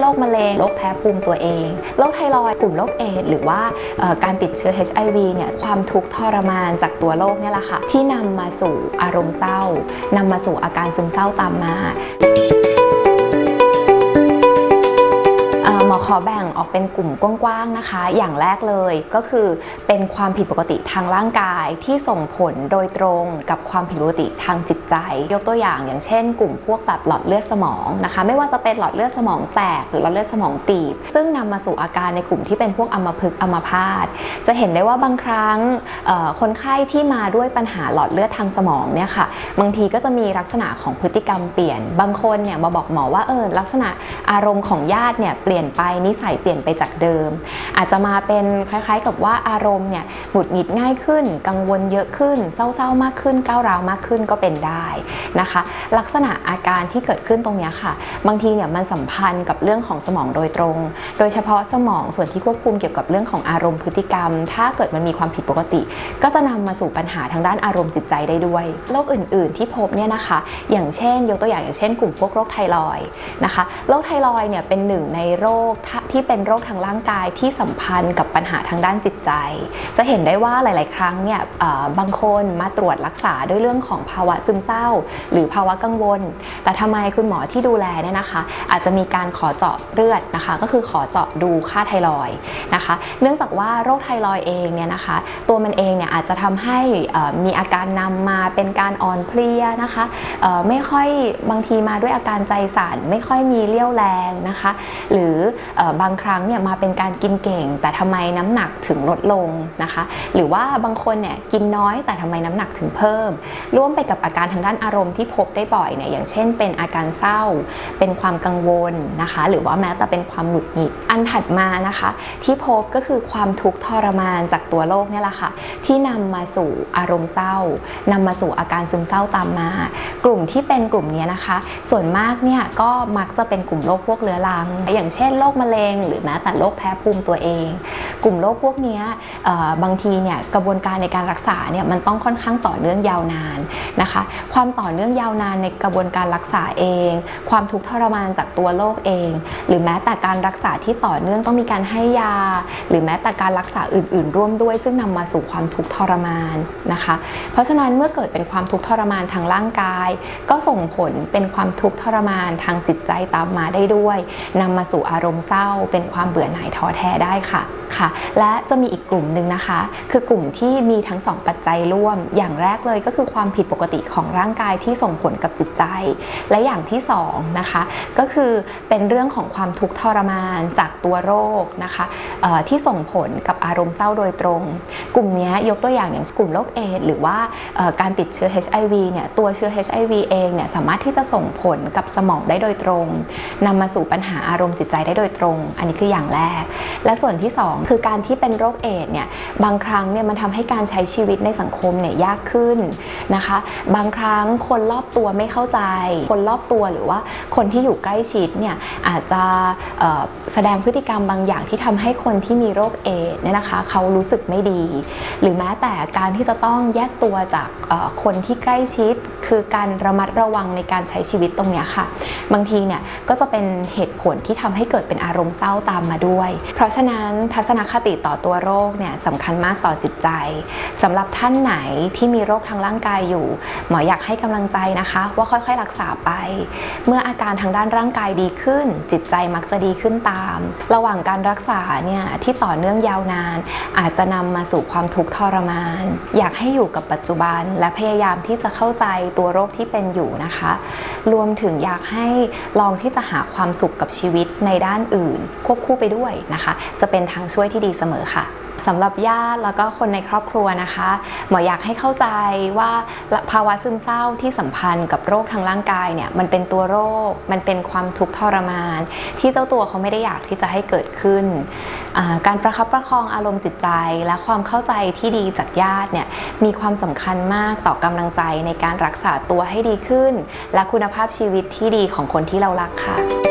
โรคมะเร็งโรคแพ้ภูมิตัวเองโรคไทรอยด์กลุ่มโรคเอดส์หรือว่าการติดเชื้อ HIV เนี่ยความทุกข์ทรมานจากตัวโรคเนี่ยแหละค่ะ ที่นำมาสู่อารมณ์เศร้านำมาสู่อาการซึมเศร้าตามมา อ่อหมอขอแบ่งออกเป็นกลุ่มกว้างๆนะคะ อย่างแรกเลยก็คือเป็นความผิดปกติทางร่างกายที่ส่งผลโดยตรงกับความผิดปกติทางจิตใจ ยกตัวอย่างอย่างเช่น กลุ่มพวกแบบหลอดเลือดสมองนะคะ ไม่ว่าจะเป็นหลอดเลือดสมองแตกหรือหลอดเลือดสมองตีบ ซึ่งนำมาสู่อาการในกลุ่มที่เป็นพวกอัมพฤกษ์อัมพาตจะเห็นได้ว่าบางครั้งคนไข้ที่มาด้วยปัญหาหลอดเลือดทางสมองเนี่ยค่ะบางทีก็จะมีลักษณะของพฤติกรรมเปลี่ยน บางคนเนี่ยมาบอกหมอว่าเออลักษณะอารมณ์ของญาติเนี่ยเปลี่ยนไปนิสัยเปลี่ยนไปจากเดิม อาจจะมาเป็นคล้ายๆ กับว่าอารมณ์เนี่ยหงุดหงิดง่ายขึ้น กังวลเยอะขึ้น เศร้าๆมากขึ้นก้าวร้าวมากขึ้นก็เป็นได้นะคะ ลักษณะอาการที่เกิดขึ้นตรงนี้ค่ะ บางทีเนี่ยมันสัมพันธ์กับเรื่องของสมองโดยตรง โดยเฉพาะสมองส่วนที่ควบคุมเกี่ยวกับเรื่องของอารมณ์พฤติกรรม ถ้าเกิดมันมีความผิดปกติ ก็จะนำมาสู่ปัญหาทางด้านอารมณ์จิตใจได้ด้วยโรคอื่น ๆ ที่พบเนี่ยนะคะ อย่างเช่น ยกตัวอย่างอย่างเช่น กลุ่มพวกโรคไทรอยนะคะโรคไทรอยเนี่ยเป็นหนึ่งในโรคทที่เป็นโรคทางร่างกายที่สัมพันธ์กับปัญหาทางด้านจิตใจ จะเห็นได้ว่าหลาย ๆ ครั้งเนี่ยบางคนมาตรวจรักษาด้วยเรื่องของภาวะซึมเศร้า หรือภาวะกังวล แต่ทำไมคุณหมอที่ดูแลเนี่ยนะคะ อาจจะมีการขอเจาะเลือดนะคะ ก็คือขอเจาะดูค่าไทรอยด์นะคะ เนื่องจากว่าโรคไทรอยด์เองเนี่ยนะคะ ตัวมันเองเนี่ยอาจจะทำให้มีอาการนำมาเป็นการอ่อนเพลียนะคะไม่ค่อยบางทีมาด้วยอาการใจสั่นไม่ค่อยมีเรี่ยวแรงนะคะ หรือบางครั้งเนี่ยมาเป็นการกินเก่ง แต่ทำไมน้ำหนักถึงลดลงนะคะ หรือว่าบางคนเนี่ยกินน้อยแต่ทำไมน้ำหนักถึงเพิ่ม ร่วมไปกับอาการทางด้านอารมณ์ที่พบได้บ่อยเนี่ยอย่างเช่น เป็นอาการเศร้า เป็นความกังวลนะคะ หรือว่าแม้แต่เป็นความหงุดหงิดอันถัดมานะคะ ที่พบก็คือความทุกข์ทรมานจากตัวโรคเนี่ยแหละค่ะที่นำมาสู่อารมณ์เศร้านำมาสู่อาการซึมเศร้าตามมา กลุ่มที่เป็นกลุ่มนี้นะคะ ส่วนมากเนี่ยก็มักจะเป็นกลุ่มโรคพวกเรื้อรัง อย่างเช่นโรคมะเร็ง หรือแม้แต่โรคแพ้ภูมิตัวเอง กลุ่มโรคพวกนี้บางทีเนี่ยกระบวนการในการรักษาเนี่ยมันต้องค่อนข้างต่อเนื่องยาวนานนะคะ ความต่อเนื่องยาวนานในกระบวนการรักษาเอง ความทุกข์ทรมานจากตัวโรคเอง หรือแม้แต่การรักษาที่ต่อเนื่องต้องมีการให้ยา หรือแม้แต่การรักษาอื่น ๆ ร่วมด้วย ซึ่งนำมาสู่ความทุกข์ทรมานนะคะ เพราะฉะนั้นเมื่อเกิดเป็นความทุกข์ทรมานทางร่างกาย ก็ส่งผลเป็นความทุกข์ทรมานทางจิตใจตามมาได้ด้วยนำมาสู่อารมณ์เศร้า เป็นความเบื่อหน่ายท้อแท้ได้ค่ะ ค่ะ และจะมีอีกกลุ่มหนึ่งนะคะ คือกลุ่มที่มีทั้งสองปัจจัยร่วม อย่างแรกเลยก็คือความผิดปกติของร่างกายที่ส่งผลกับจิตใจ และอย่างที่สองนะคะก็คือเป็นเรื่องของความทุกข์ทรมานจากตัวโรคนะคะที่ส่งผลกับอารมณ์เศร้าโดยตรง กลุ่มนี้ยกตัวอย่างอย่างกลุ่มโรคเอดส์หรือว่าการติดเชื้อ HIV เนี่ยตัวเชื้อ HIV เองเนี่ยสามารถที่จะส่งผลกับสมองได้โดยตรงนำมาสู่ปัญหาอารมณ์จิตใจได้โดยตรง อันนี้คืออย่างแรก และส่วนที่2คือการที่เป็นโรคเอดส์เนี่ยบางครั้งเนี่ยมันทำให้การใช้ชีวิตในสังคมเนี่ยยากขึ้นนะคะ บางครั้งคนรอบตัวไม่เข้าใจ คนรอบตัวหรือว่าคนที่อยู่ใกล้ชิดเนี่ยอาจจะ แสดงพฤติกรรมบางอย่างที่ทำให้คนที่มีโรคเอดเนี่ยนะคะเขารู้สึกไม่ดี หรือแม้แต่การที่จะต้องแยกตัวจากคนที่ใกล้ชิด คือการระมัดระวังในการใช้ชีวิตตรงเนี้ยค่ะ บางทีเนี่ยก็จะเป็นเหตุผลที่ทำให้เกิดเป็นอารมณ์เศร้าตามมาด้วย เพราะฉะนั้นทัศนคติต่อตัวโรคเนี่ยสำคัญมากต่อจิตใจสำหรับท่านไหนที่มีโรคทางร่างกายอยู่ หมออยากให้กำลังใจนะคะ ว่าค่อยๆรักษาไป เมื่ออาการทางด้านร่างกายดีขึ้น จิตใจมักจะดีขึ้นตามระหว่างการรักษาเนี่ยที่ต่อเนื่องยาวนาน อาจจะนำมาสู่ความทุกข์ทรมาน อยากให้อยู่กับปัจจุบัน และพยายามที่จะเข้าใจตัวโรคที่เป็นอยู่นะคะ รวมถึงอยากให้ลองที่จะหาความสุขกับชีวิตในด้านอื่น ควบคู่ไปด้วยนะคะ จะเป็นทางช่วยที่ดีเสมอค่ะ สำหรับญาติแล้วก็คนในครอบครัวนะคะหมออยากให้เข้าใจว่าภาวะซึมเศร้าที่สัมพันธ์กับโรคทางร่างกายเนี่ยมันเป็นตัวโรค มันเป็นความทุกข์ทรมาน ที่เจ้าตัวเขาไม่ได้อยากที่จะให้เกิดขึ้น การประคับประคองอารมณ์จิตใจ และความเข้าใจที่ดีจากญาติเนี่ยมีความสำคัญมากต่อกำลังใจในการรักษาตัวให้ดีขึ้น และคุณภาพชีวิตที่ดีของคนที่เรารักค่ะ